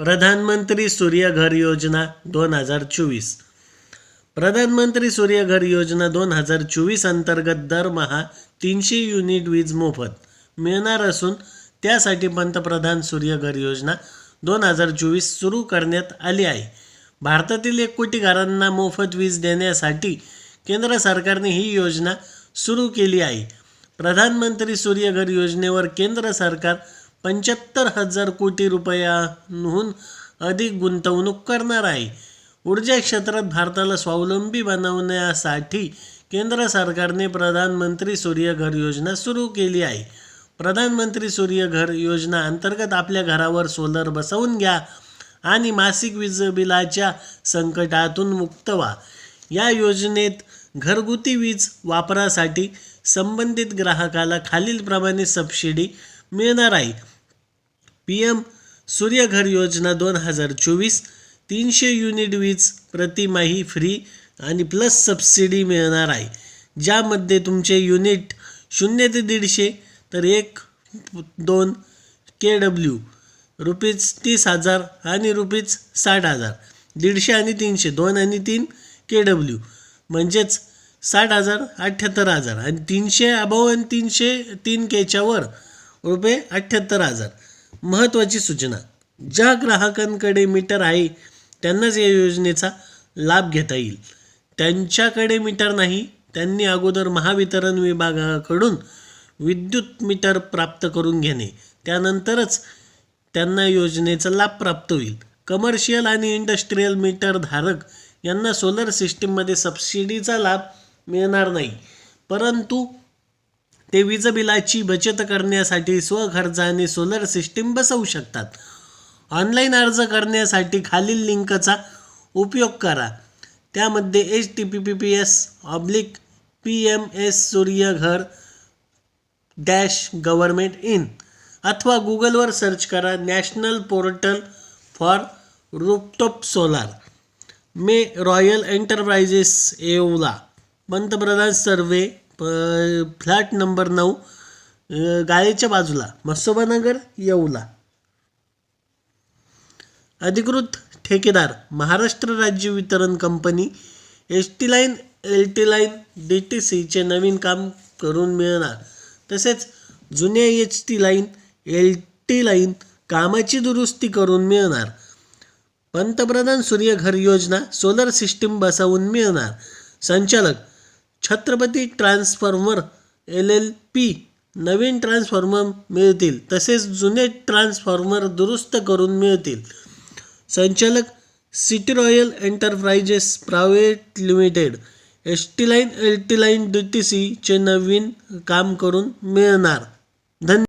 प्रधानमंत्री सूर्यघर योजना दोन हजार चोवीस. प्रधानमंत्री सूर्यघर योजना दोन हजार चोवीस अंतर्गत दरमहा तीनशे युनिट वीज मोफत मिळणार असून त्यासाठी पंतप्रधान सूर्यघर योजना दोन हजार चोवीस सुरू करण्यात आली आहे. भारतातील एक कोटी घरांना मोफत वीज देण्यासाठी केंद्र सरकारने ही योजना सुरू केली आहे. प्रधानमंत्री सूर्यघर योजनेवर केंद्र सरकार पंच्याहत्तर हजार कोटी रुपयांहून अधिक गुंतवणूक करणार आहे. ऊर्जा क्षेत्रात भारताला स्वावलंबी बनवण्यासाठी केंद्र सरकारने प्रधानमंत्री सूर्यघर योजना सुरू केली आहे. प्रधानमंत्री सूर्यघर योजना अंतर्गत आपल्या घरावर सोलर बसवून घ्या आणि मासिक वीज बिलाच्या संकटातून मुक्त व्हा. या योजनेत घरगुती वीज वापरासाठी संबंधित ग्राहकाला खालीलप्रमाणे सबसिडी मिळणार आहे. पी एम सूर्यघर योजना दोन हजार चोवीस तीनशे युनिट वीज प्रतिमाही फ्री आणि प्लस सबसिडी मिळणार आहे. ज्यामध्ये तुमचे युनिट शून्य ते दीडशे तर एक दोन के डब्ल्यू रुपीज तीस हजार आणि रुपीज साठ हजार दीडशे आणि तीनशे दोन आणि तीन के डब्ल्यू म्हणजेच साठ हजार अठ्ठ्याहत्तर हजार आणि तीनशे अभाव आणि तीनशे तीन केच्यावर रुपये अठ्ठ्याहत्तर हजार. महत्त्वाची सूचना. ज्या ग्राहकांकडे मीटर आहे त्यांनाच या योजनेचा लाभ घेता येईल. त्यांच्याकडे मीटर नाही त्यांनी अगोदर महावितरण विभागाकडून विद्युत मीटर प्राप्त करून घेणे. त्यानंतरच त्यांना योजनेचा लाभ प्राप्त होईल. कमर्शियल आणि इंडस्ट्रीयल मीटर धारक यांना सोलर सिस्टीममध्ये सबसिडीचा लाभ मिळणार नाही. परंतु ते वीज बिलाची बचत करण्यासाठी स्वखर्चाने सोलर सिस्टीम बसवू शकतात. ऑनलाईन अर्ज करण्यासाठी खालील लिंकचा उपयोग करा. त्यामध्ये H T P P P S oblique P M S Suryaghar dash government in अथवा गुगलवर सर्च करा national portal for rooftop solar. May royal enterprises एओला. पंतप्रधान सर्वे प फ्लॅट नंबर नऊ गाळेच्या बाजूला मत्सोबानगर येवला. अधिकृत ठेकेदार महाराष्ट्र राज्य वितरण company S T line L T line D T सीचे नवीन काम करून मिळणार. तसेच जुन्या H T line L T line कामाची दुरुस्ती करून मिळणार. पंतप्रधान सूर्यघर योजना सोलर सिस्टीम बसवून मिळणार. संचालक Chhatrapati transformer L L P नवीन ट्रान्सफॉर्मर मिळतील तसेच जुने ट्रान्सफॉर्मर दुरुस्त करून मिळतील. संचालक city royal enterprises private limited S T line L T line D T सीचे नवीन काम करून मिळणार. धन्य